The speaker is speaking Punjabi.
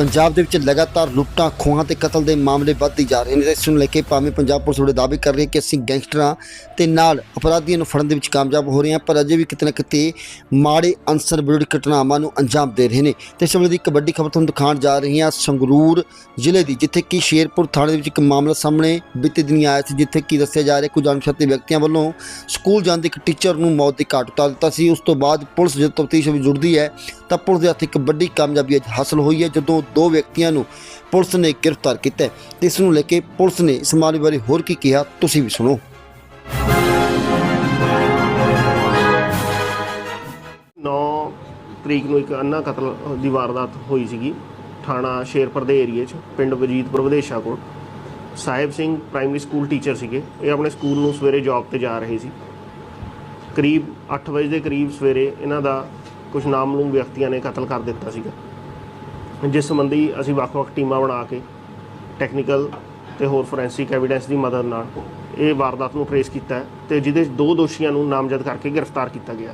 ਪੰਜਾਬ ਦੇ ਵਿੱਚ ਲਗਾਤਾਰ ਲੁੱਟਾਂ, ਖੋਹਾਂ ਤੇ ਕਤਲ ਦੇ ਮਾਮਲੇ ਵੱਧਦੇ ਜਾ ਰਹੇ ਨੇ ਤੇ ਇਸ ਨੂੰ ਲੈ ਕੇ ਭਾਵੇਂ ਪੰਜਾਬ ਪੁਲਿਸ ਥੋੜੇ ਦਾਅਵੇ ਕਰ ਰਹੀ ਹੈ ਕਿ ਅਸੀਂ ਗੈਂਗਸਟਰਾਂ ਤੇ ਨਾਲ ਅਪਰਾਧੀਆਂ ਨੂੰ ਫੜਨ ਦੇ ਵਿੱਚ ਕਾਮਯਾਬ ਹੋ ਰਹੇ ਹਾਂ, ਪਰ ਅਜੇ ਵੀ ਕਿਤੇ ਨਾ ਕਿਤੇ ਮਾੜੇ ਅਨਸਰ ਵਿਰੁੱਧ ਘਟਨਾਵਾਂ ਨੂੰ ਅੰਜਾਮ ਦੇ ਰਹੇ ਨੇ। ਤੇ ਇਸ ਦੀ ਇੱਕ ਵੱਡੀ ਖਬਰ ਤੁਹਾਨੂੰ ਦਿਖਾਉਣ ਜਾ ਰਹੀ ਹਾਂ, ਸੰਗਰੂਰ ਜ਼ਿਲ੍ਹੇ ਦੀ, ਜਿੱਥੇ ਕਿ ਸ਼ੇਰਪੁਰ ਥਾਣੇ ਦੇ ਵਿੱਚ ਇੱਕ ਮਾਮਲਾ ਸਾਹਮਣੇ ਬੀਤੇ ਦਿਨੀ ਆਇਆ ਸੀ, ਜਿੱਥੇ ਕਿ ਦੱਸਿਆ ਜਾ ਰਿਹਾ ਕੁਝ ਅਣਪਛਾਤੇ ਵਿਅਕਤੀਆਂ ਵੱਲੋਂ ਸਕੂਲ ਜਾਂਦੇ ਇੱਕ ਟੀਚਰ ਨੂੰ ਮੌਤ ਦੀ ਘਾਟ ਉਤਾਰ ਦਿੱਤਾ ਸੀ। ਉਸ ਤੋਂ ਬਾਅਦ ਪੁਲਿਸ ਜਦੋਂ ਤਫਤੀਸ਼ ਵਿੱਚ ਜੁੜਦੀ ਹੈ ਤਾਂ ਪੁਲਿਸ ਦੇ ਹੱਥ ਇੱਕ ਵੱਡੀ ਕਾਮਯਾਬੀ ਅੱਜ ਹਾਸਲ ਹੋਈ ਹੈ, ਜਦੋਂ ਦੋ ਵਿਅਕਤੀਆਂ ਨੂੰ ਪੁਲਿਸ ਨੇ ਗ੍ਰਿਫਤਾਰ ਕੀਤਾ ਤੇ ਇਸ ਨੂੰ ਲੈ ਕੇ ਪੁਲਿਸ ਨੇ ਇਸ ਮਾਮਲੇ ਬਾਰੇ ਹੋਰ ਕੀ ਕਿਹਾ, ਤੁਸੀਂ ਵੀ ਸੁਣੋ। ਨੌ ਤਰੀਕ ਨੂੰ ਇੱਕ ਅੰਨਾ ਕਤਲ ਦੀ ਵਾਰਦਾਤ ਹੋਈ ਸੀਗੀ, ਥਾਣਾ ਸ਼ੇਰਪੁਰ ਦੇ ਏਰੀਏ 'ਚ, ਪਿੰਡ ਵਜੀਦਪੁਰ ਵਿਦੇਸ਼ਾ ਕੋਲ। Sahib Singh primary school teacher ਸੀਗੇ, ਇਹ ਆਪਣੇ ਸਕੂਲ ਨੂੰ ਸਵੇਰੇ ਜੌਬ ਤੇ ਜਾ ਰਹੇ ਸੀ। ਕਰੀਬ 8 ਵਜੇ ਦੇ ਕਰੀਬ ਸਵੇਰੇ ਇਹਨਾਂ ਦਾ ਕੁਝ ਨਾਮਲੂਮ ਵਿਅਕਤੀਆਂ ਨੇ ਕਤਲ ਕਰ ਦਿੱਤਾ ਸੀਗਾ। ਜਿਸ ਸੰਬੰਧੀ ਅਸੀਂ ਵੱਖ-ਵੱਖ ਟੀਮਾਂ ਬਣਾ ਕੇ ਟੈਕਨੀਕਲ ਤੇ ਹੋਰ ਫੋਰੈਂਸਿਕ ਐਵੀਡੈਂਸ ਦੀ ਮਦਦ ਨਾਲ ਇਹ ਵਾਰਦਾਤ ਨੂੰ ਟਰੇਸ ਕੀਤਾ ਹੈ ਤੇ ਜਿਹਦੇ 'ਚ ਦੋ ਦੋਸ਼ੀਆਂ ਨੂੰ ਨਾਮਜ਼ਦ ਕਰਕੇ ਗ੍ਰਿਫਤਾਰ ਕੀਤਾ ਗਿਆ।